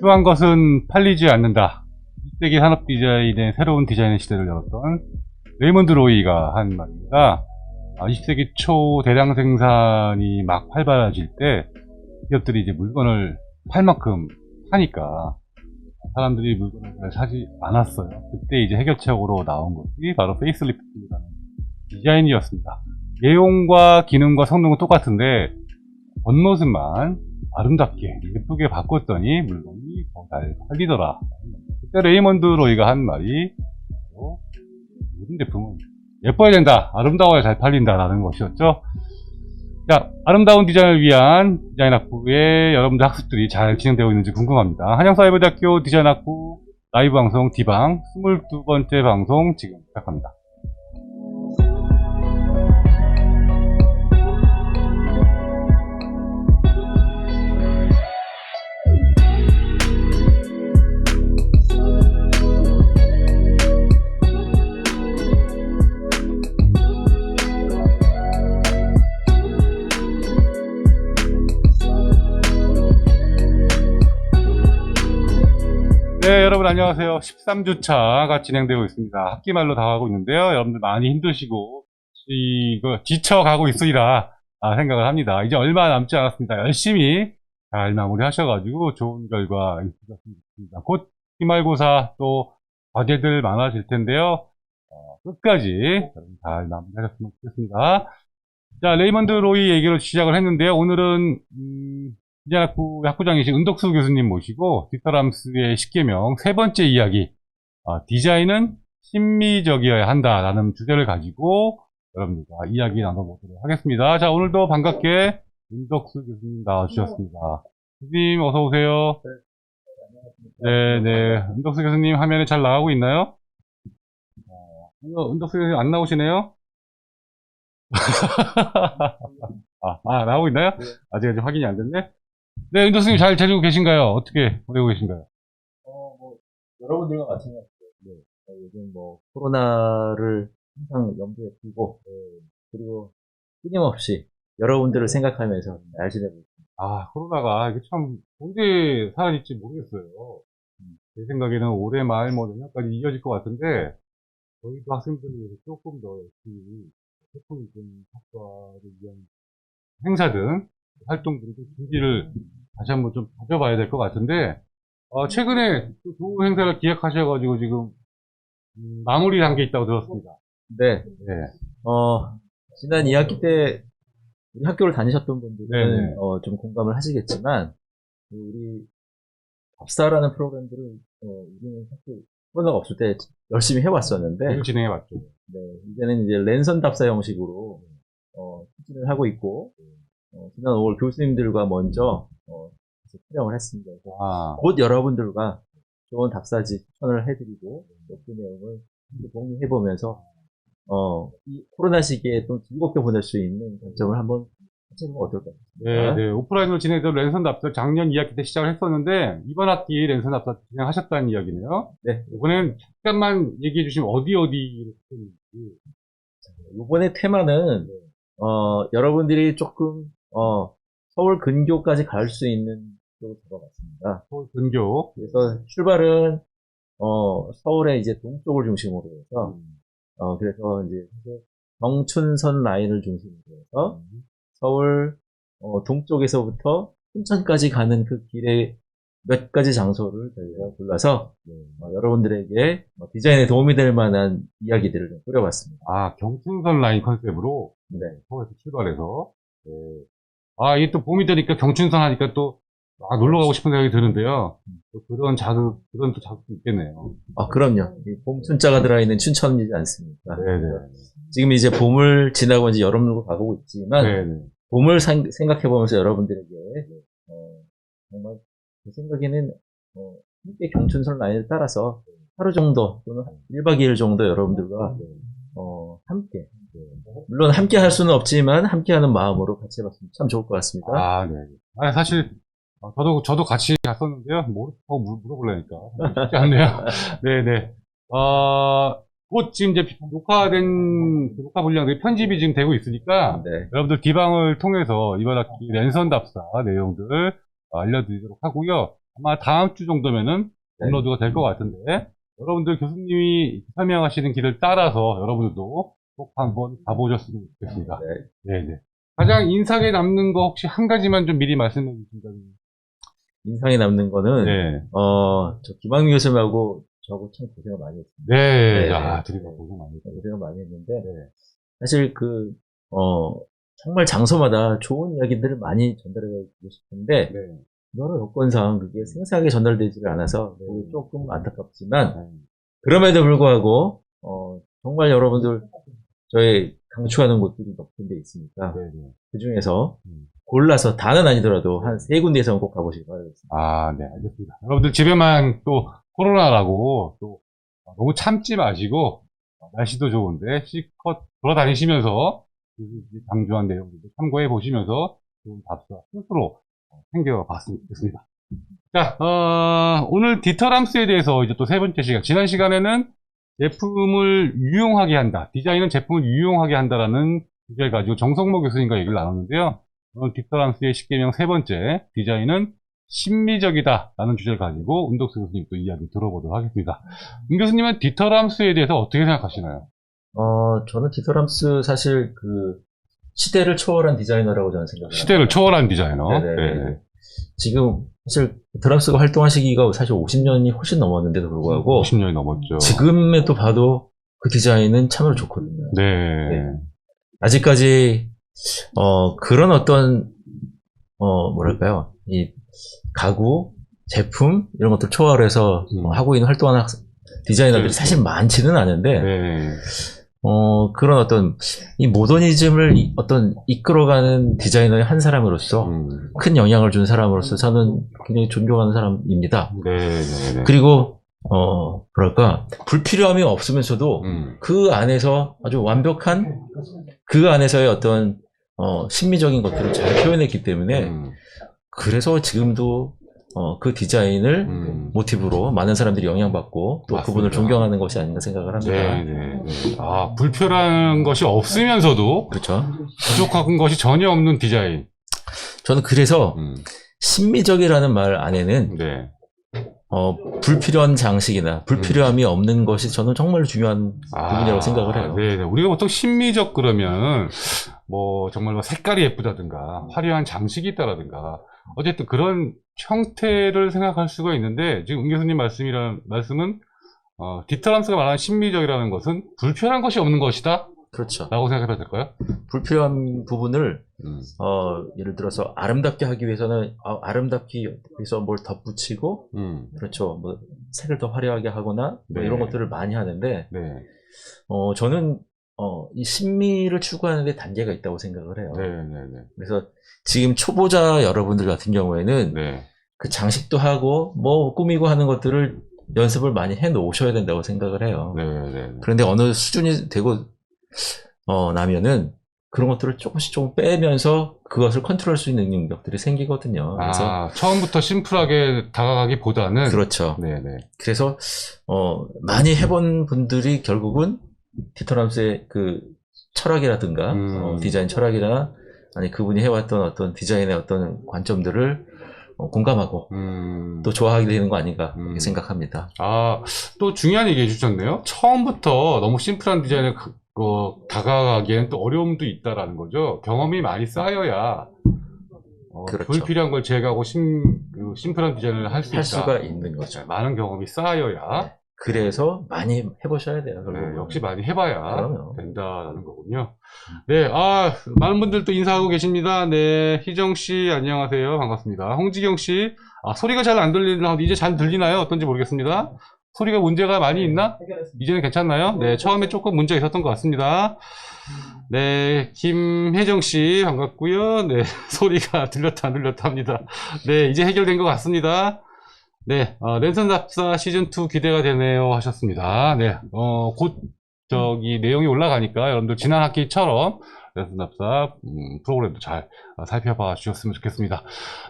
훌륭한 것은 팔리지 않는다. 1세기 산업 디자인의 새로운 디자인의 시대를 열었던 레이먼드 로이가 한 말입니다. 아, 20세기 초 대량 생산이 막 활발해질 때 기업들이 이제 물건을 팔 만큼 사니까 사람들이 물건을 잘 사지 않았어요. 그때 이제 해결책으로 나온 것이 바로 페이스리프트라는 디자인이었습니다. 내용과 기능과 성능은 똑같은데 겉모습만 아름답게 예쁘게 바꿨더니 물건이 더 잘 팔리더라. 그때 레이먼드 로이가 한 말이 모든 제품은 예뻐야 된다, 아름다워야 잘 팔린다라는 것이었죠. 자, 아름다운 디자인을 위한 디자인 학부의 여러분들 학습들이 잘 진행되고 있는지 궁금합니다. 한양사이버대학교 디자인 학부 라이브 방송 디방 22번째 방송 지금 시작합니다. 안녕하세요. 13주차가 진행되고 있습니다. 학기말로 다가가고 있는데요. 여러분들 많이 힘드시고, 이거 지쳐가고 있으리라 아, 생각을 합니다. 이제 얼마 남지 않았습니다. 열심히 잘 마무리하셔가지고 좋은 결과 있으셨으면 좋겠습니다. 곧 기말고사 또 과제들 많아질 텐데요. 어, 끝까지 잘 마무리하셨으면 좋겠습니다. 자, 레이먼드 로이 얘기로 시작을 했는데요. 오늘은 음, 디자인학부 학부장이신 은덕수 교수님 모시고 디터람스의 10개명 세 번째 이야기 아, 디자인은 심미적이어야 한다라는 주제를 가지고 여러분들과 이야기 나눠보도록 하겠습니다. 자 오늘도 반갑게 은덕수 교수님 나와주셨습니다. 교수님 어서 오세요. 네 네 은덕수 교수님 화면에 잘 나가고 있나요? 어, 은덕수 교수님 안 나오시네요? 아, 아, 나오고 있나요? 아직 아직 확인이 안 됐네? 네, 은덕수님 잘 지내고 계신가요? 어떻게 보내고 계신가요? 어, 뭐, 여러분들과 마찬가지로, 네. 어, 요즘 뭐, 코로나를 항상 염두에 두고, 네. 그리고 끊임없이 여러분들을 생각하면서 잘 지내고 있습니다. 아, 코로나가 이게 참 언제 사라질지 모르겠어요. 음, 제 생각에는 올해 말 뭐 내년까지 이어질 것 같은데 저희도 학생들을 위해서 조금 더 열심히 태풍이든 학과를 위한 행사든 활동들을 좀 준비를 다시 한번 좀 가져봐야 될 것 같은데 어, 최근에 또 좋은 행사를 기획하셔가지고 지금 음, 마무리 단계에 있다고 들었습니다. 네. 네. 어, 지난 2학기 때 우리 학교를 다니셨던 분들은. 어, 좀 공감을 하시겠지만 우리 밥사라는 프로그램들을 어, 우리는 사실 코로나가 없을 때 열심히 해왔었는데 진행해봤죠. 네, 이제는 이제 랜선 답사 형식으로 어, 추진을 하고 있고 어, 지난 5월 교수님들과 먼저 어, 촬영을 했습니다. 그래서 아, 곧 여러분들과 좋은 답사지 추천을 해드리고 또그 내용을 함께 공유해 보면서 어, 이 코로나 시기에 좀 즐겁게 보낼 수 있는 관점을 한번 해보면 어떨까요? 네, 네. 오프라인으로 진행되던 랜선 답사 작년 2학기 때 시작을 했었는데 이번 학기 랜선 답사 진행하셨다는 이야기네요. 네. 이번엔 잠깐만 얘기해 주시면 어디 어디를 했는지. 이번에 테마는 어, 여러분들이 조금 어, 서울 근교까지 갈 수 있는 쪽으로 잡아봤습니다. 서울 근교. 그래서 출발은 어, 서울의 이제 동쪽을 중심으로 해서 어, 그래서 이제 경춘선 라인을 중심으로 해서 서울 어, 동쪽에서부터 춘천까지 가는 그 길에 몇 가지 장소를 저희가 골라서 어, 여러분들에게 어, 디자인에 도움이 될 만한 이야기들을 좀 꾸려봤습니다. 아, 경춘선 라인 컨셉으로 네. 서울에서 출발해서. 네. 아, 이게 또 봄이 되니까 경춘선 하니까 또 아, 놀러 가고 싶은 생각이 드는데요. 또 그런 자극, 그런 또 자극도 있겠네요. 아, 그럼요. 이 봄춘자가 들어있는 춘천이지 않습니까? 네네. 지금 이제 봄을 지나고 이제 여름으로 가고 있지만, 네네. 봄을 상- 생각해보면서 여러분들에게, 어, 정말, 제 생각에는, 어, 함께 경춘선 라인을 따라서 하루 정도, 또는 1박 2일 정도 여러분들과, 어, 함께, 물론 함께 할 수는 없지만, 함께 하는 마음으로 같이 해봤으면 참 좋을 것 같습니다. 아, 네. 아, 사실, 아, 저도, 저도 같이 갔었는데요. 모르고 물- 물어보려니까. 쉽지 않네요. 네네. 어, 곧 지금 이제 녹화된, 그 녹화 분량들이 편집이 지금 되고 있으니까, 네. 여러분들 기방을 통해서 이번 학기 랜선 답사 내용들 알려드리도록 하고요. 아마 다음 주 정도면은 네. 업로드가 될 것 같은데 여러분들 교수님이 설명하시는 길을 따라서 여러분들도 꼭 한번 가보셨으면 좋겠습니다. 네. 네네. 가장 인상에 남는 거 혹시 한 가지만 좀 미리 말씀해 주신다면. 인상에 남는 거는 네. 어, 저 김학민 교수님하고 저하고 참 고생을 많이 했어요. 네. 네. 아, 드리고 고생 많이 했어요. 고생을 많이 했는데 사실 그 어, 정말 장소마다 좋은 이야기들을 많이 전달해 주고 싶은데 네. 여러 여건상 그게 생생하게 전달되지가 않아서 그게 조금 안타깝지만 네. 그럼에도 불구하고 어, 정말 여러분들 저희 강추하는 곳들이 몇 군데 있으니까 네. 네. 그 중에서 음. 골라서 다는 아니더라도 한 세 군데에서는 꼭 가보시기 바라겠습니다. 아, 네, 알겠습니다. 여러분들 집에만 또 코로나라고 또 너무 참지 마시고 어, 날씨도 좋은데 실컷 돌아다니시면서 교수님이 강조한 내용들도 참고해 보시면서 좋은 답사 스스로 어, 챙겨봤으면 좋겠습니다. 자, 어, 오늘 디터람스에 대해서 이제 또 세 번째 시간. 지난 시간에는 제품을 유용하게 한다. 디자인은 제품을 유용하게 한다라는 주제를 가지고 정성모 교수님과 얘기를 나눴는데요. 오늘 디터람스의 10개명 세 번째, 디자인은 심미적이다라는 주제를 가지고 운덕수 교수님 또 이야기 들어보도록 하겠습니다. 운 교수님은 디터람스에 대해서 어떻게 생각하시나요? 어, 저는 디터람스 사실 그 시대를 초월한 디자이너라고 저는 생각합니다. 시대를 초월한 디자이너. 네네. 네. 지금 사실 디터람스가 활동한 시기가 사실 50년이 훨씬 넘었는데도 불구하고 50년이 넘었죠. 지금에도 봐도 그 디자인은 참으로 좋거든요. 네. 아직까지 어, 그런 어떤 어, 뭐랄까요 이 가구 제품 이런 것들 초월해서 음. 어, 하고 있는 활동하는 학- 디자이너들이. 사실 많지는 않은데 네. 어, 그런 어떤 이 모더니즘을 이- 어떤 이끌어가는 디자이너의 한 사람으로서 음. 큰 영향을 준 사람으로서 저는 굉장히 존경하는 사람입니다. 네. 네. 네. 그리고 어 뭐랄까 불필요함이 없으면서도 음. 그 안에서 아주 완벽한 그 안에서의 어떤 어 심미적인 것들을 잘 표현했기 때문에 음. 그래서 지금도 어 그 디자인을 음. 모티브로 많은 사람들이 영향받고 또 맞습니다. 그분을 존경하는 것이 아닌가 생각을 합니다. 네, 네, 네. 아, 불편한 것이 없으면서도 그렇죠. 부족한 것이 전혀 없는 디자인. 저는 그래서 음. 신미적이라는 말 안에는 네. 어, 불필요한 장식이나 불필요함이 없는 것이 저는 정말 중요한 부분이라고 아, 생각을 해요. 네, 네. 우리가 보통 심미적 그러면 뭐 정말 뭐 색깔이 예쁘다든가 화려한 장식이 있다라든가 어쨌든 그런 형태를 생각할 수가 있는데 지금 은 교수님 말씀이란 말씀은 어, 디터람스가 말하는 심미적이라는 것은 불편한 것이 없는 것이다 그렇죠. 라고 생각해도 될까요? 불필요한 부분을 음. 어, 예를 들어서 아름답게 하기 위해서는 아, 름답기 위해서 뭘 덧붙이고 음. 그렇죠. 뭐 색을 더 화려하게 하거나 뭐 네. 이런 것들을 많이 하는데 네. 어, 저는 어, 이 신미를 추구하는 데 단계가 있다고 생각을 해요. 네, 네, 네. 그래서 지금 초보자 여러분들 같은 경우에는 네. 그 장식도 하고 뭐 꾸미고 하는 것들을 연습을 많이 해 놓으셔야 된다고 생각을 해요. 네, 네, 네. 그런데 어느 수준이 되고 어, 나면은 그런 것들을 조금씩 조금 빼면서 그것을 컨트롤할 수 있는 능력들이 생기거든요. 그래서 아, 처음부터 심플하게 다가가기보다는 그렇죠. 네, 네. 그래서 어, 많이 해본 분들이 결국은 디터람스의 그 철학이라든가 음. 어, 디자인 철학이나 아니 그분이 해왔던 어떤 디자인의 어떤 관점들을 어, 공감하고 음. 또 좋아하게 되는 거 아닌가 음. 생각합니다. 아, 또 중요한 얘기 해주셨네요. 처음부터 너무 심플한 디자인을 그- 그, 다가가기에는 또 어려움도 있다라는 거죠. 경험이 많이 쌓여야 어, 그렇죠. 불필요한 걸 제거하고 심, 그 심플한 디자인을 할 수 있다. 할 수가 있는 거죠. 많은 경험이 쌓여야 그래서 많이 해보셔야 돼요. 네. 역시 많이 해봐야 그럼요. 된다라는 거군요. 네, 아, 많은 분들 또 인사하고 계십니다. 네, 희정 씨, 안녕하세요. 반갑습니다. 홍지경 씨, 아, 소리가 잘 안 들리나, 이제 잘 들리나요? 어떤지 모르겠습니다. 소리가 문제가 많이 있나? 이제는 괜찮나요? 네, 처음에 조금 문제가 있었던 것 같습니다. 네, 김혜정 씨, 반갑고요 네, 소리가 들렸다, 안 들렸다 합니다. 네, 이제 해결된 것 같습니다. 네, 어, 랜선 답사 시즌2 기대가 되네요 하셨습니다. 네, 어, 곧, 저기, 내용이 올라가니까 여러분들 지난 학기처럼 랜선 답사, 음, 프로그램도 잘 어, 살펴봐 주셨으면 좋겠습니다.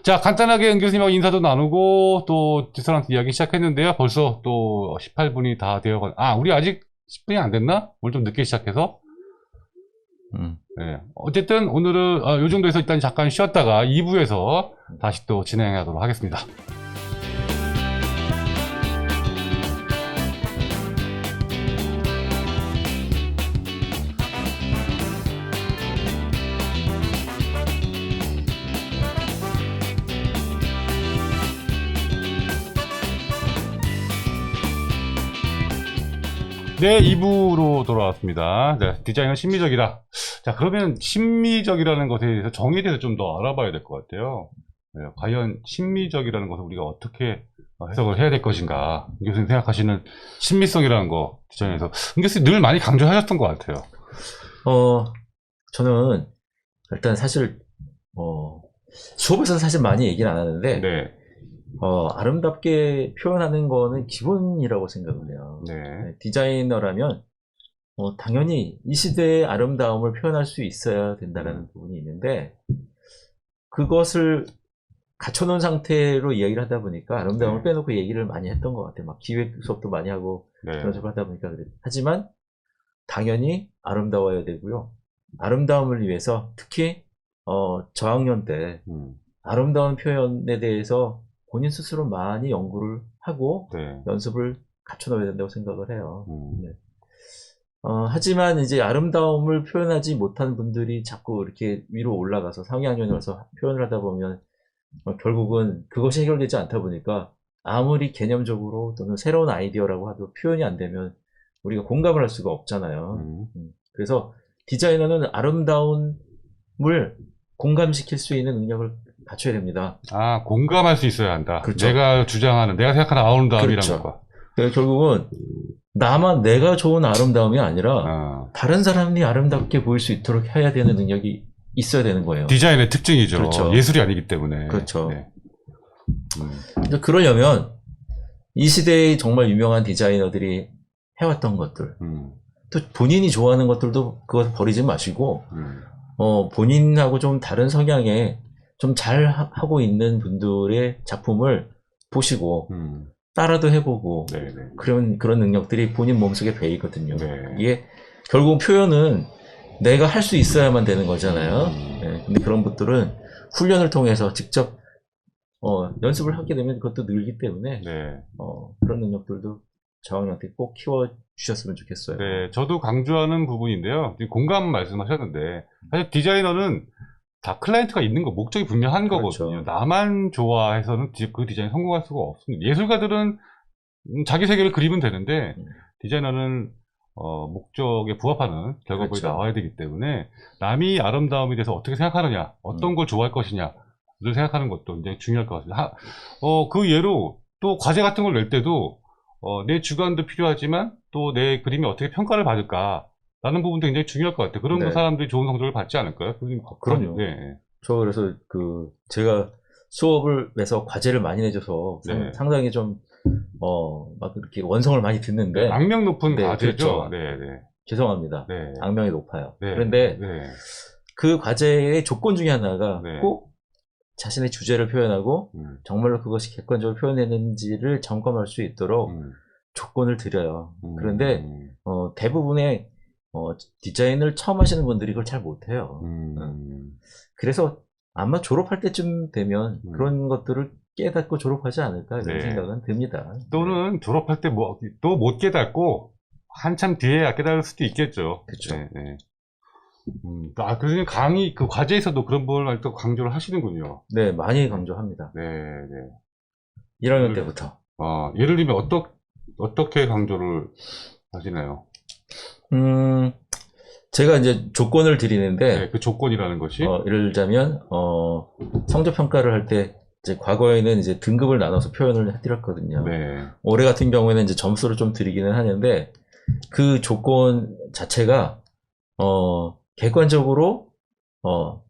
자, 간단하게 은 교수님하고 인사도 나누고, 또, 디스런트 이야기 시작했는데요. 벌써 또 18분이 다 되어가, 아, 우리 아직 10분이 안 됐나? 오늘 좀 늦게 시작해서. 음. 네. 어쨌든 오늘은 어, 요 정도에서 일단 잠깐 쉬었다가 2부에서 다시 또 진행하도록 하겠습니다. 네, 2부로 돌아왔습니다. 네, 디자인은 심미적이다. 자, 그러면 심미적이라는 것에 대해서 정의에 대해서 좀 더 알아봐야 될 것 같아요. 네, 과연 심미적이라는 것을 우리가 어떻게 어, 해석을 해야 될 것인가. 임 교수님 생각하시는 심미성이라는 거 디자인에서 임 교수님 늘 많이 강조하셨던 것 같아요. 어, 저는 일단 사실, 어, 수업에서 사실 많이 얘기를 안 하는데, 네, 어, 아름답게 표현하는 거는 기본이라고 생각을 해요. 네, 네, 디자이너라면, 어, 당연히 이 시대의 아름다움을 표현할 수 있어야 된다는 부분이 있는데, 그것을 갖춰놓은 상태로 이야기를 하다 보니까 아름다움을 네. 빼놓고 얘기를 많이 했던 것 같아요. 막 기획 수업도 많이 하고, 네, 그런 식으로 하다 보니까 그래. 하지만 당연히 아름다워야 되고요. 아름다움을 위해서 특히 어, 저학년 때 음, 아름다운 표현에 대해서 본인 스스로 많이 연구를 하고 네, 연습을 갖춰놓아야 된다고 생각을 해요. 음, 네. 어, 하지만 이제 아름다움을 표현하지 못한 분들이 자꾸 이렇게 위로 올라가서 상위학년에 와서 표현을 하다 보면 어, 결국은 그것이 해결되지 않다 보니까 아무리 개념적으로 또는 새로운 아이디어라고 해도 표현이 안 되면 우리가 공감을 할 수가 없잖아요. 음, 음, 그래서 디자이너는 아름다움을 공감시킬 수 있는 능력을 갖춰야 됩니다. 아, 공감할 수 있어야 한다. 그렇죠. 내가 주장하는, 내가 생각하는 아름다움이라는 그렇죠. 거. 그래서 결국은 나만 내가 좋은 아름다움이 아니라 어, 다른 사람이 아름답게 보일 수 있도록 해야 되는 능력이 있어야 되는 거예요. 디자인의 특징이죠. 그렇죠. 예술이 아니기 때문에. 그렇죠. 네. 음, 그러려면 이 시대의 정말 유명한 디자이너들이 해왔던 것들, 음, 또 본인이 좋아하는 것들도 그것 버리지 마시고, 음, 어, 본인하고 좀 다른 성향에 좀 잘 하고 있는 분들의 작품을 보시고, 음. 따라도 해보고, 네, 네. 그런, 그런 능력들이 본인 몸속에 배이거든요. 네. 이게 결국 표현은 내가 할 수 있어야만 되는 거잖아요. 음. 예, 근데 그런 것들은 훈련을 통해서 직접 어, 연습을 하게 되면 그것도 늘기 때문에 네. 어, 그런 능력들도 저학년한테 꼭 키워 주셨으면 좋겠어요. 네, 저도 강조하는 부분인데요. 공감 말씀하셨는데, 사실 디자이너는 다 클라이언트가 있는 거, 목적이 분명한 그렇죠. 거거든요. 나만 좋아해서는 디- 그 디자인이 성공할 수가 없습니다. 예술가들은 음, 자기 세계를 그리면 되는데, 음. 디자이너는 어, 목적에 부합하는 결과물이 그렇죠. 나와야 되기 때문에, 남이 아름다움에 대해서 어떻게 생각하느냐, 어떤 음. 걸 좋아할 것이냐, 를 생각하는 것도 굉장히 중요할 것 같습니다. 하- 어, 그 예로 또 과제 같은 걸 낼 때도 어, 내 주관도 필요하지만 또 내 그림이 어떻게 평가를 받을까 라는 부분도 굉장히 중요할 것 같아요. 그런 네. 사람들이 좋은 성적을 받지 않을까요? 교수님, 그럼요. 네. 저 그래서 그 제가 수업을 해서 과제를 많이 내줘서 상- 네. 상당히 좀 어, 막 이렇게 원성을 많이 듣는데 악명 높은 네, 과제죠. 그렇죠. 네, 네. 죄송합니다. 네. 악명이 높아요. 네. 그런데 네. 그 과제의 조건 중에 하나가 네. 꼭 자신의 주제를 표현하고 음, 정말로 그것이 객관적으로 표현했는지를 점검할 수 있도록 음, 조건을 드려요. 음, 그런데 음, 어, 대부분의 어, 디자인을 처음 하시는 분들이 그걸 잘 못해요. 음, 그래서 아마 졸업할 때쯤 되면 음. 그런 것들을 깨닫고 졸업하지 않을까 이런 네. 생각은 듭니다. 또는 졸업할 때 뭐, 또 못 깨닫고 한참 뒤에야 깨달을 수도 있겠죠. 그쵸. 네, 네. 음, 아, 교수님 강의, 그 과제에서도 그런 부분을 또 강조를 하시는군요. 네, 많이 강조합니다. 네, 네. 1학년 음. 때부터. 어, 예를 들면 어떠, 어떻게 강조를 하시나요? 음, 제가 이제 조건을 드리는데 네, 그 조건이라는 것이. 어, 예를 들자면 어, 성적 평가를 할 때 이제 과거에는 이제 등급을 나눠서 표현을 해드렸거든요. 네. 올해 같은 경우에는 이제 점수를 좀 드리기는 하는데 그 조건 자체가 어, 객관적으로 어,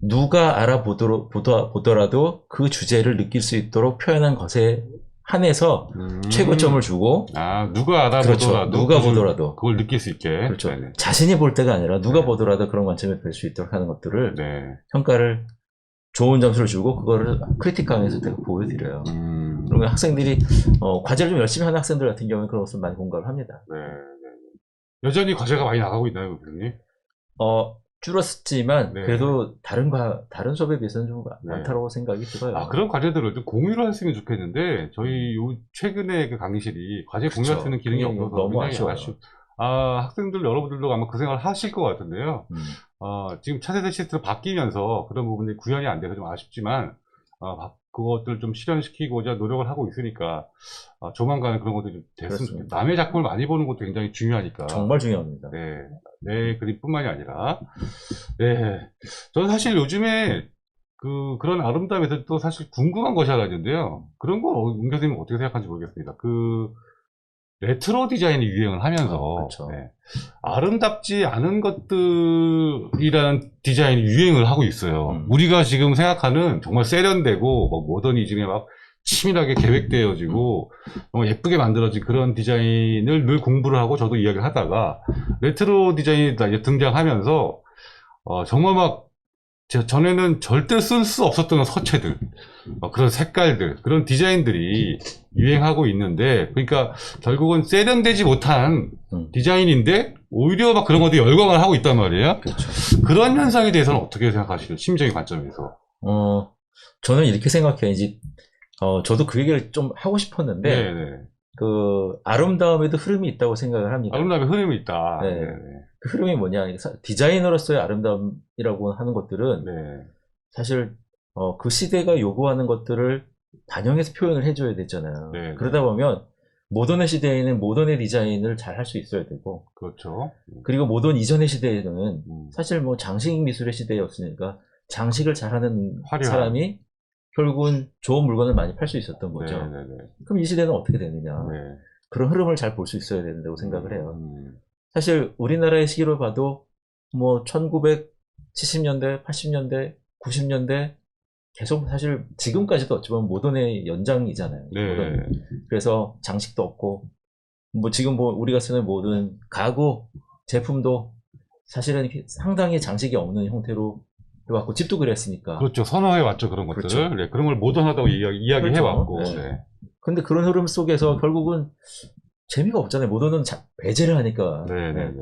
누가 알아보도록 보더, 보더라도 그 주제를 느낄 수 있도록 표현한 것에 한해서 음. 최고점을 주고 아, 누가 알아보더라도. 그렇죠. 누가 그걸- 보더라도. 그걸 느낄 수 있게. 그렇죠. 네네. 자신이 볼 때가 아니라 누가 네. 보더라도 그런 관점에 볼수 있도록 하는 것들을 네. 평가를 좋은 점수를 주고 그거를 크리틱하면서 제가 보여드려요. 음. 그러면 학생들이 어, 과제를 좀 열심히 하는 학생들 같은 경우는 그런 것을 많이 공감을 합니다. 네, 네. 여전히 과제가 많이 나가고 있나요, 교수님? 어, 줄었지만 네. 그래도 다른 과 다른 수업에 비해서는 좀 네. 많다고 생각이 들어요. 아, 그런 과제들을 좀 공유를 했으면 좋겠는데, 저희 요, 최근에 그 강의실이 과제 공유할 수 있는 기능이 없어서 너무 아쉬워요. 아쉬워. 아, 학생들 여러분들도 아마 그 생각을 하실 것 같은데요. 음, 어, 지금 차세대 시스템 바뀌면서 그런 부분이 구현이 안 돼서 좀 아쉽지만, 어, 바- 그것들 좀 실현시키고자 노력을 하고 있으니까 아, 조만간 그런 것들이 좀 됐으면. 좋겠다. 남의 작품을 많이 보는 것도 굉장히 중요하니까. 정말 중요합니다. 네, 내 그림뿐만이 아니라, 네, 저는 사실 요즘에 그 그런 아름다움에서 또 사실 궁금한 것이 하나 있는데요. 그런 거웅 교수님 어떻게 생각하는지 모르겠습니다. 그 레트로 디자인이 유행을 하면서 아, 그렇죠. 네, 아름답지 않은 것들이라는 디자인이 유행을 하고 있어요. 음. 우리가 지금 생각하는 정말 세련되고 뭐 모더니즘에 막 치밀하게 계획되어지고 정말 예쁘게 만들어진 그런 디자인을 늘 공부를 하고 저도 이야기를 하다가 레트로 디자인이 등장하면서 어, 정말 막 제- 전에는 절대 쓸 수 없었던 서체들 어, 그런 색깔들 그런 디자인들이 유행하고 있는데 그러니까 결국은 세련되지 못한 음. 디자인인데 오히려 막 그런 것들이 열광을 하고 있단 말이에요. 그렇죠. 그런 현상에 대해서는 어떻게 생각하시죠? 심리적인 관점에서. 어, 저는 이렇게 생각해요. 이제, 어, 저도 그 얘기를 좀 하고 싶었는데, 네, 네. 그, 아름다움에도 흐름이 있다고 생각을 합니다. 아름다움의 흐름이 있다. 네. 네, 그 흐름이 뭐냐. 디자이너로서의 아름다움이라고 하는 것들은, 네. 사실, 어, 그 시대가 요구하는 것들을 반영해서 표현을 해줘야 되잖아요. 네. 그러다 보면, 모던의 시대에는 모던의 디자인을 잘 할 수 있어야 되고, 그렇죠. 그리고 모던 이전의 시대에는 음. 사실 뭐 장식 미술의 시대였으니까 장식을 잘하는 화려한. 사람이 결국은 좋은 물건을 많이 팔 수 있었던 거죠. 네, 네, 네. 그럼 이 시대는 어떻게 되느냐. 네. 그런 흐름을 잘 볼 수 있어야 된다고 생각을 해요. 음. 사실 우리나라의 시기로 봐도 뭐 1970년대, 80년대, 90년대 계속 사실 지금까지도 어찌 보면 모던의 연장이잖아요. 네. 모던. 그래서 장식도 없고 뭐 지금 뭐 우리가 쓰는 모든 가구 제품도 사실은 상당히 장식이 없는 형태로 해왔고 집도 그랬으니까. 그렇죠. 선호해 왔죠 그런 것들을. 그렇죠. 네, 그런 걸 모던하다고 이야기, 이야기해 그렇죠. 왔고. 네. 네. 근데 그런 흐름 속에서 결국은 재미가 없잖아요. 모던은 자- 배제를 하니까. 네, 네.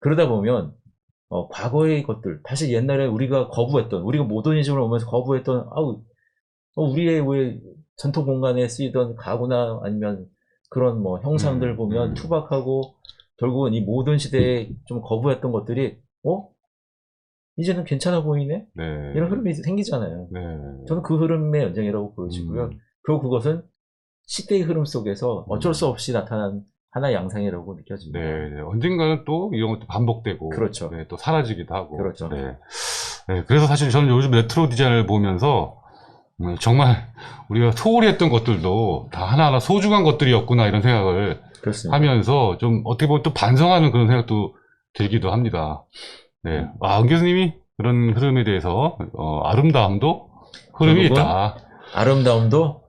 그러다 보면 어, 과거의 것들 다시 옛날에 우리가 거부했던 우리가 모더니즘을 오면서 거부했던 아우 어, 우리의 왜 전통 공간에 쓰이던 가구나 아니면 그런 뭐 형상들 음, 보면 음. 투박하고 결국은 이 모던 시대에 좀 거부했던 것들이 어 이제는 괜찮아 보이네 네. 이런 흐름이 생기잖아요. 네. 저는 그 흐름의 연장이라고 보여지고요. 음. 그리고 그것은 시대의 흐름 속에서 어쩔 수 없이 나타난 하나의 양상이라고 느껴집니다. 네, 네. 언젠가는 또 이런 것도 반복되고. 그렇죠. 네, 또 사라지기도 하고. 그렇죠. 네. 네, 그래서 사실 저는 요즘 레트로 디자인을 보면서 음, 정말 우리가 소홀히 했던 것들도 다 하나하나 소중한 것들이었구나 이런 생각을 그렇습니다. 하면서 좀 어떻게 보면 또 반성하는 그런 생각도 들기도 합니다. 네. 아, 안 교수님이 그런 흐름에 대해서, 어, 아름다움도 흐름이 있다. 아름다움도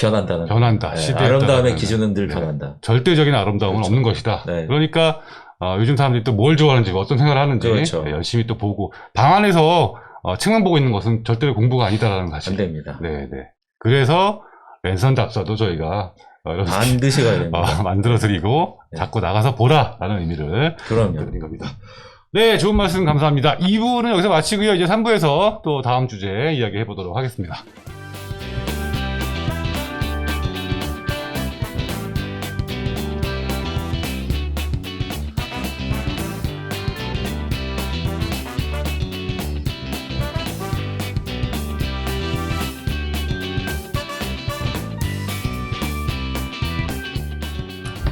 변한다는 변한다. 네, 아름다움의. 기준은 늘 네. 변한다. 절대적인 아름다움은 그렇죠. 없는 것이다. 네. 그러니까 어, 요즘 사람들이 또 뭘 좋아하는지 어떤 생각을 하는지 그렇죠. 네, 열심히 또 보고 방 안에서 어, 책만 보고 있는 것은 절대로 공부가 아니다라는 사실. 안 됩니다. 네, 네. 그래서 랜선 답사도 저희가 어, 반드시 가야 됩니다. 어, 만들어드리고 네. 자꾸 나가서 보라라는 의미를 그럼요. 드린 겁니다. 네, 좋은 말씀 감사합니다. 2부는 여기서 마치고요. 이제 3부에서 또 다음 주제 이야기해 보도록 하겠습니다.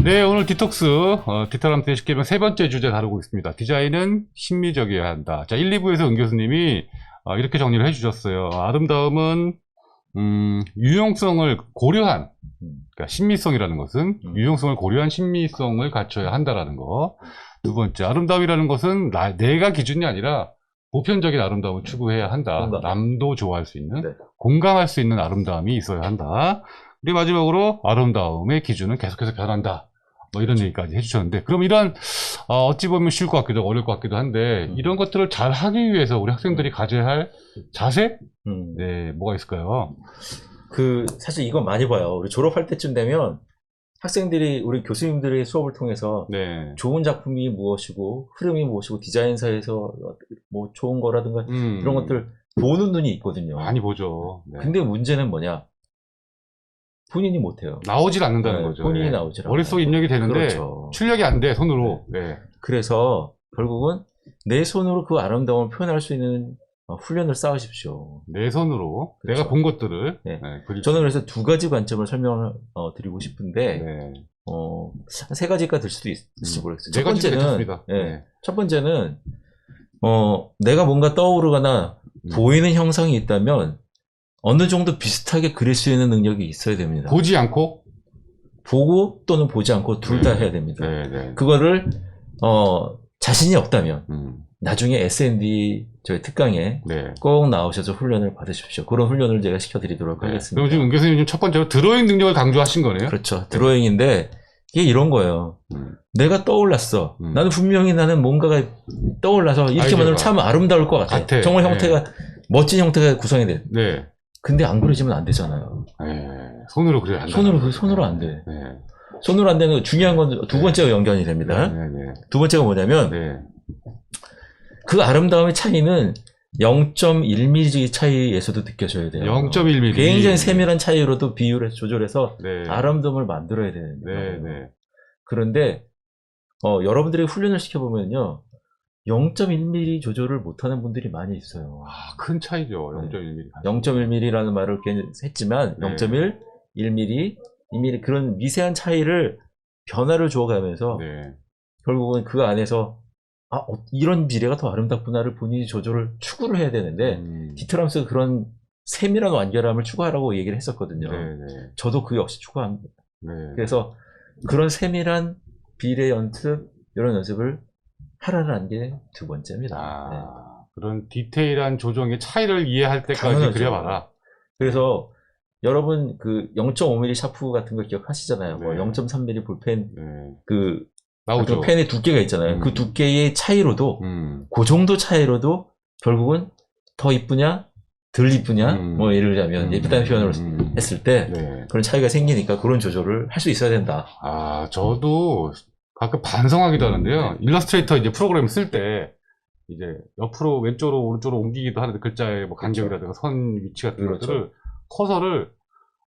네, 오늘 디톡스, 어, 쉽게 말하면 세 번째 주제 다루고 있습니다. 디자인은 심미적이어야 한다. 자, 1, 2부에서 은 교수님이 어, 이렇게 정리를 해주셨어요. 아름다움은, 음, 유용성을 고려한, 음. 그러니까 신미성이라는 것은 음. 유용성을 고려한 신미성을 갖춰야 한다라는 거. 두 번째, 아름다움이라는 것은 나, 내가 기준이 아니라 보편적인 아름다움을 추구해야 한다. 공감. 남도 좋아할 수 있는, 네. 공감할 수 있는 아름다움이 있어야 한다. 그리고 마지막으로 아름다움의 기준은 계속해서 변한다. 뭐 이런 얘기까지 해주셨는데, 그럼 이런, 어, 어찌 보면 쉬울 것 같기도 하고 어려울 것 같기도 한데, 음. 이런 것들을 잘 하기 위해서 우리 학생들이 가져야 할 자세? 음. 네, 뭐가 있을까요? 그 사실 이건 많이 봐요. 우리 졸업할 때쯤 되면 학생들이 우리 교수님들의 수업을 통해서 네. 좋은 작품이 무엇이고 흐름이 무엇이고 디자인사에서 뭐 좋은 거라든가 음, 이런 것들 보는 눈이 있거든요. 많이 보죠. 네. 근데 문제는 뭐냐? 본인이 못해요. 나오질 않는다는 네, 거죠. 본인이 네. 나오질 않아요. 머릿속에 입력이 되는데, 그렇죠. 출력이 안 돼, 손으로. 네. 그래서 결국은 내 손으로 그 아름다움을 표현할 수 있는 어, 훈련을 쌓으십시오. 내 손으로 그렇죠. 내가 본 것들을 네. 네. 저는 그래서 두 가지 관점을 설명을 어, 드리고 싶은데 네. 어, 세 가지가 될 수도 있을지 음. 모르겠어요. 네첫 번째는. 예, 네. 첫 번째는 어, 내가 뭔가 떠오르거나 음. 보이는 형상이 있다면 어느 정도 비슷하게 그릴 수 있는 능력이 있어야 됩니다. 보지 않고 보고 또는 보지 않고 둘다 네. 해야 됩니다. 네, 네. 그거를 어, 자신이 없다면 음, 나중에 S&D 저희 특강에 네. 꼭 나오셔서 훈련을 받으십시오. 그런 훈련을 제가 시켜드리도록 네. 하겠습니다. 그럼 지금 은 교수님 첫 번째로 드로잉 능력을 강조하신 거네요. 그렇죠. 드로잉인데 이게 이런 거예요. 음. 내가 떠올랐어. 음. 나는 분명히 나는 뭔가가 떠올라서 이렇게. 만들면 참 아름다울 것 같아. 같아. 정말 네. 형태가 멋진 형태가 구성이 돼. 네. 근데 안 그려지면 안 되잖아요. 네. 손으로 그려야 한다. 손으로 그 손으로 안 돼. 네. 손으로 안 되는 거 중요한 건 두 번째가 연결이 됩니다. 네, 네. 두 번째가 뭐냐면 네. 그 아름다움의 차이는 0.1mm 차이에서도 느껴져야 돼요. 0.1mm. 굉장히 세밀한 차이로도 비율을 조절해서 네. 아름다움을 만들어야 되는 거예요. 네, 네. 그런데 어, 여러분들이 훈련을 시켜보면요. 0.1mm 조절을 못하는 분들이 많이 있어요. 아, 큰 차이죠. 0.1mm. 0.1mm라는 말을 했지만 네. 0.1, 1mm, 2mm 그런 미세한 차이를 변화를 주어가면서 네. 결국은 그 안에서 아 어, 이런 미래가 더 아름답구나를 본인이 조절을 추구를 해야 되는데 음. 디트람스가 그런 세밀한 완결함을 추구하라고 얘기를 했었거든요. 네, 네. 저도 그 역시 추구합니다. 네. 그래서 그런 세밀한 비례 연습 이런 연습을 하라는 게 두 번째입니다. 아, 네. 그런 디테일한 조정의 차이를 이해할 때까지 당연하죠. 그려봐라. 그래서 여러분 그 0.5mm 샤프 같은 거 기억하시잖아요. 뭐 네. 0.3mm 볼펜 네. 그 나오죠. 그 펜의 두께가 있잖아요. 음. 그 두께의 차이로도 음. 그 정도 차이로도 결국은 더 이쁘냐 덜 이쁘냐 음. 뭐 예를 들자면 예쁘다는 표현을 음. 했을 때 네. 그런 차이가 생기니까 그런 조절을 할 수 있어야 된다. 아, 저도 가끔 반성하기도 하는데요. 네. 일러스트레이터 이제 프로그램 쓸 때, 이제 옆으로 왼쪽으로 오른쪽으로 옮기기도 하는데 글자의 뭐 간격이라든가 선 위치 같은 그렇죠. 것들을 커서를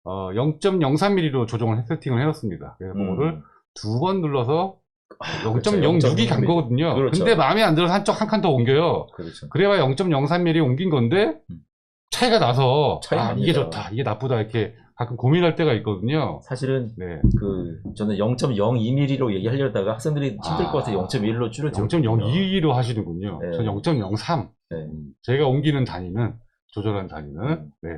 어, 0.03mm로 조정을 해- 세팅을 해놨습니다. 그래서 그거를 두 번 눌러서 그렇죠. 0.06이 간 0.06. 거거든요. 그렇죠. 근데 마음에 안 들어서 한쪽 한 칸 더 옮겨요. 그렇죠. 그래봐야 0.03mm 옮긴 건데 음. 차이가 나서 차이 아, 이게. 좋다, 이게 나쁘다 이렇게 가끔 고민할 때가 있거든요. 사실은 네. 그 저는 0.02mm로 얘기하려다가 학생들이 힘들 아. 것 같아서 0.1로 줄여드렸거든요. 0.02로 하시는군요. 네. 전 0.03. 네. 제가 옮기는 단위는 조절한 단위는 음. 네.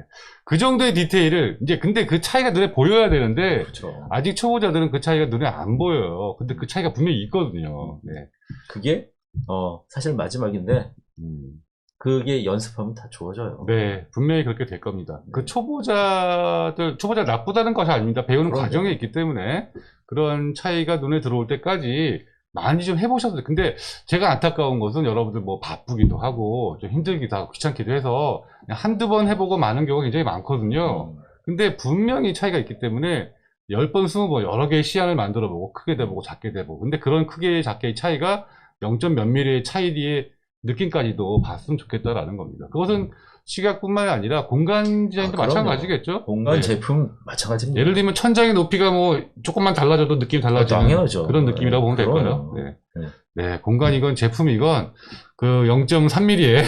그 정도의 디테일을 이제 근데 그 차이가 눈에 보여야 되는데 그렇죠. 아직 초보자들은 그 차이가 눈에 안 보여요. 근데 그 차이가 분명히 있거든요. 네. 그게 어 사실 마지막인데 음. 그게 연습하면 다 좋아져요. 네, 분명히 그렇게 될 겁니다. 네. 그 초보자들, 초보자 나쁘다는 것이 아닙니다. 배우는 그럼요. 과정에 있기 때문에 그런 차이가 눈에 들어올 때까지 많이 좀 해보셔도 돼요. 근데 제가 안타까운 것은 여러분들 뭐 바쁘기도 하고 좀 힘들기도 하고 귀찮기도 해서 한두 번 해보고 마는 경우가 굉장히 많거든요. 음. 근데 분명히 차이가 있기 때문에 10번, 20번 여러 개의 시안을 만들어 보고 크게 돼보고 작게 돼보고 근데 그런 크게 작게의 차이가 0. 몇 미리의 차이의 느낌까지도 봤으면 좋겠다라는 겁니다. 그것은 시각뿐만이 아니라 공간 디자인도 아, 그럼요. 마찬가지겠죠? 공간 네. 제품 마찬가지입니다. 예를 들면 천장의 높이가 뭐 조금만 달라져도 느낌이 달라지는 당연하죠. 그런 느낌이라고 보면 네, 될까요? 그럼요. 네. 네. 네, 공간이건 제품이건 그 0.3mm의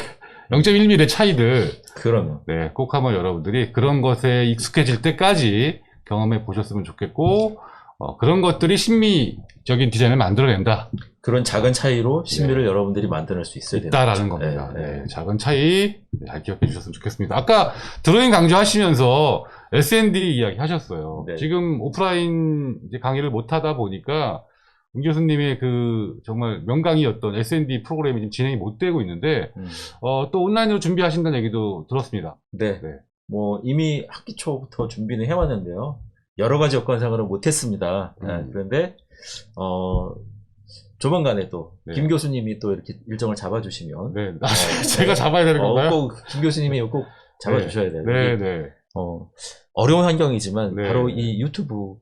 0.1mm의 차이들 그러면 네, 꼭 한번 여러분들이 그런 것에 익숙해질 때까지 경험해 보셨으면 좋겠고 어, 그런 것들이 심미적인 디자인을 만들어낸다 그런 작은 차이로 신비를 여러분들이 만들어낼 수 있어야 돼요. 있다라는 겁니다. 네, 네, 네. 작은 차이 잘 기억해 주셨으면 좋겠습니다. 아까 드로잉 강조하시면서 S&D 이야기 하셨어요. 네. 지금 오프라인 이제 강의를 못 하다 보니까 문 교수님의 그 정말 명강이었던 S&D 프로그램이 지금 진행이 못 되고 있는데 음. 어, 또 온라인으로 준비하신다는 얘기도 들었습니다. 네. 네. 뭐 이미 학기 초부터 준비는 해왔는데요. 여러 가지 여건상으로 못했습니다. 음. 네, 그런데 어 조만간에 또 네. 김 교수님이 또 이렇게 일정을 잡아주시면 네, 제가 잡아야 되는 어, 건가요? 꼭김 교수님이 꼭 잡아주셔야 돼요. 네, 이- 네, 어, 어려운 환경이지만 네. 바로 이 유튜브로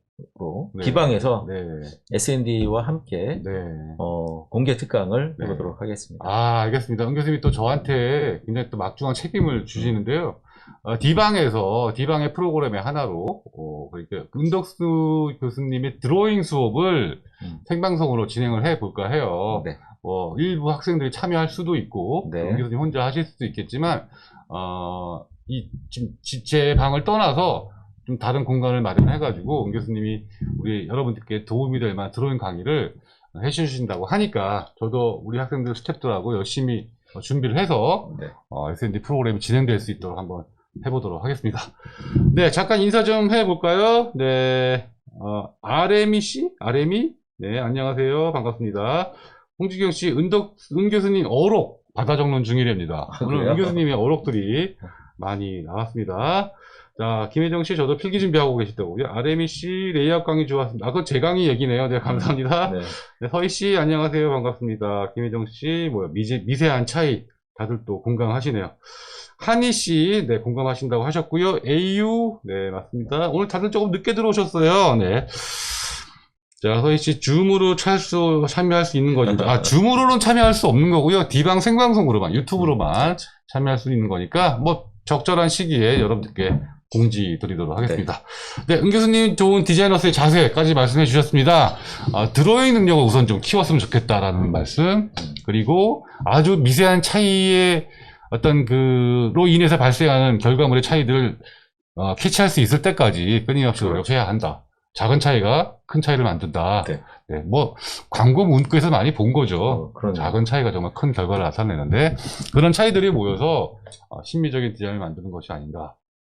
네. 기방에서 네, S&D와 함께 네. 어, 공개 특강을 네. 해보도록 하겠습니다. 아, 알겠습니다. 은 교수님이 또 저한테 굉장히 또 막중한 책임을 주시는데요. 어, 디방에서 디방의 프로그램의 하나로 어, 그러니까 은덕수 교수님의 드로잉 수업을 음. 생방송으로 진행을 해 볼까 해요. 네. 뭐 일부 학생들이 참여할 수도 있고 네. 은 교수님 혼자 하실 수도 있겠지만 어, 이 지금 지- 제 방을 떠나서 좀 다른 공간을 마련해가지고 은 교수님이 우리 여러분들께 도움이 될 만한 드로잉 강의를 해주신다고 하니까 저도 우리 학생들 스태프들하고 열심히 어, 준비를 해서 네. 어, S&D 프로그램이 진행될 수 있도록 한번 해보도록 하겠습니다. 네, 잠깐 인사 좀 해볼까요? 네, 어, RM이 씨? RM이? 네, 안녕하세요. 반갑습니다. 홍지경 씨, 은덕, 은 교수님 어록 받아 적는 중이랍니다. 아, 오늘? 은 교수님의 어록들이 많이 나왔습니다. 자, 김혜정 씨, 저도 필기 준비하고 계시다고요. RM이 씨, 레이아웃 강의 좋았습니다. 아, 그건 제 강의 얘기네요. 네, 감사합니다. 네. 네, 서희 씨, 안녕하세요. 반갑습니다. 김혜정 씨, 뭐야, 미세, 미세한 차이, 다들 또 공감하시네요. 한희 씨, 네, 공감하신다고 하셨고요. AU, 네, 맞습니다. 오늘 다들 조금 늦게 들어오셨어요. 네. 자, 서희 씨, 줌으로 찰수, 참여할 수 있는 거죠. 아, 줌으로는 참여할 수 없는 거고요. 디방 생방송으로만, 유튜브로만 참여할 수 있는 거니까, 뭐, 적절한 시기에 여러분들께 공지 드리도록 하겠습니다. 네, 은 교수님 좋은 디자이너스의 자세까지 말씀해 주셨습니다. 아, 드로잉 능력을 우선 좀 키웠으면 좋겠다라는 말씀, 그리고 아주 미세한 차이의 어떤 그로 인해서 발생하는 결과물의 차이들을 어, 캐치할 수 있을 때까지 끊임없이 노력해야 한다. 작은 차이가 큰 차이를 만든다. 네. 네, 뭐 광고 문구에서 많이 본 거죠. 어. 작은 차이가 정말 큰 결과를 나타내는데 그런 차이들이 모여서 어, 신미적인 디자인을 만드는 것이 아닌가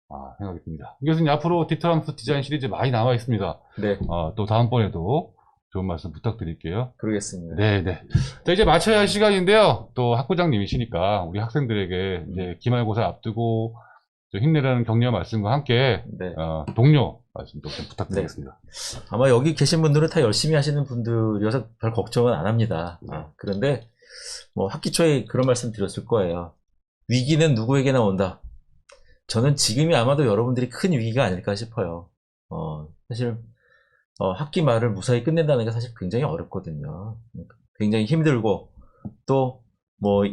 아, 생각이 듭니다. 임 교수님 앞으로 디터럼스 디자인 시리즈 많이 나와 있습니다. 네, 어, 또 다음번에도 좋은 말씀 부탁드릴게요. 그러겠습니다. 네, 네. 자, 이제 마쳐야 할 시간인데요. 또 학부장님이시니까 우리 학생들에게 이제 기말고사 앞두고 좀 힘내라는 격려 말씀과 함께 네. 어, 동료 말씀도 좀 부탁드리겠습니다. 아마 여기 계신 분들은 다 열심히 하시는 분들이어서 별 걱정은 안 합니다. 아, 그런데 뭐 학기 초에 그런 말씀 드렸을 거예요. 위기는 누구에게나 온다. 저는 지금이 아마도 여러분들이 큰 위기가 아닐까 싶어요. 어, 사실 어, 학기 말을 무사히 끝낸다는 게 사실 굉장히 어렵거든요. 굉장히 힘들고 또 뭐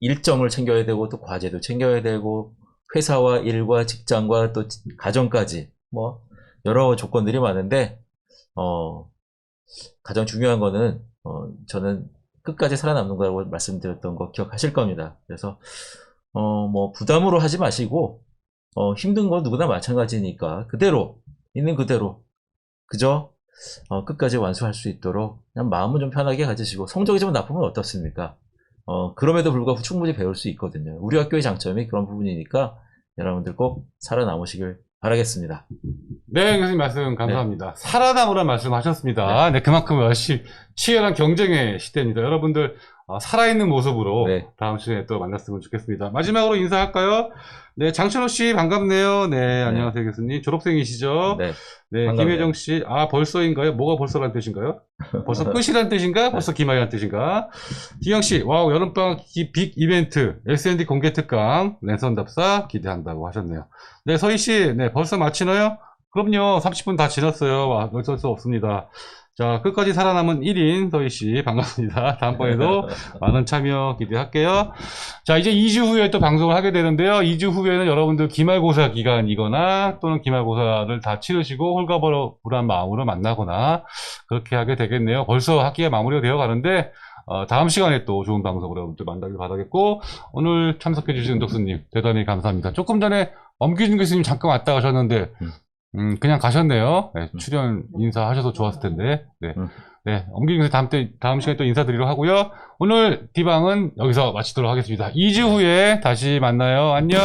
일정을 챙겨야 되고 또 과제도 챙겨야 되고 회사와 일과 직장과 또 가정까지 뭐 여러 조건들이 많은데 어 가장 중요한 거는 어 저는 끝까지 살아남는 거라고 말씀드렸던 거 기억하실 겁니다. 그래서 어 뭐 부담으로 하지 마시고 어 힘든 건 누구나 마찬가지니까 그대로 있는 그대로 그저 어, 끝까지 완수할 수 있도록 그냥 마음은 좀 편하게 가지시고 성적이 좀 나쁘면 어떻습니까? 어 그럼에도 불구하고 충분히 배울 수 있거든요. 우리 학교의 장점이 그런 부분이니까 여러분들 꼭 살아남으시길 바라겠습니다. 네, 교수님 말씀 감사합니다. 살아남으란 말씀 하셨습니다. 네, 그만큼 열심히 치열한 경쟁의 시대입니다. 여러분들 어, 살아있는 모습으로 네. 다음 시간에 또 만났으면 좋겠습니다. 마지막으로 인사할까요? 네, 장철호 씨 반갑네요. 네, 안녕하세요 교수님. 졸업생이시죠? 네. 네, 반갑네요. 김혜정 씨. 아, 벌써인가요? 뭐가 벌써란 뜻인가요? 벌써 끝이란 뜻인가? 벌써 기말이란 뜻인가? 기영 씨, 와우, 여름방학 기- 빅 이벤트, S&D 공개 특강, 랜선 답사 기대한다고 하셨네요. 네, 서희 씨, 네, 벌써 마치나요? 그럼요, 30분 다 지났어요. 와, 어쩔 수 없습니다. 자, 끝까지 살아남은 1인 서희 씨, 반갑습니다. 다음번에도 많은 참여 기대할게요. 자, 이제 2주 후에 또 방송을 하게 되는데요. 2주 후에는 여러분들 기말고사 기간이거나 또는 기말고사를 다 치르시고 홀가분한 마음으로 만나거나 그렇게 하게 되겠네요. 벌써 학기가 마무리가 되어 가는데 어, 다음 시간에 또 좋은 방송으로 여러분들 만나길 바라겠고 오늘 참석해 주신 은덕수님 대단히 감사합니다. 조금 전에 엄기준 교수님 잠깐 왔다 가셨는데 음. 음, 그냥 가셨네요. 네, 음. 출연 인사하셔서 좋았을 텐데. 네. 음. 네, 교수님 다음 때, 다음 시간에 또 인사드리도록 하고요. 오늘 디방은 여기서 마치도록 하겠습니다. 2주 후에 다시 만나요. 안녕!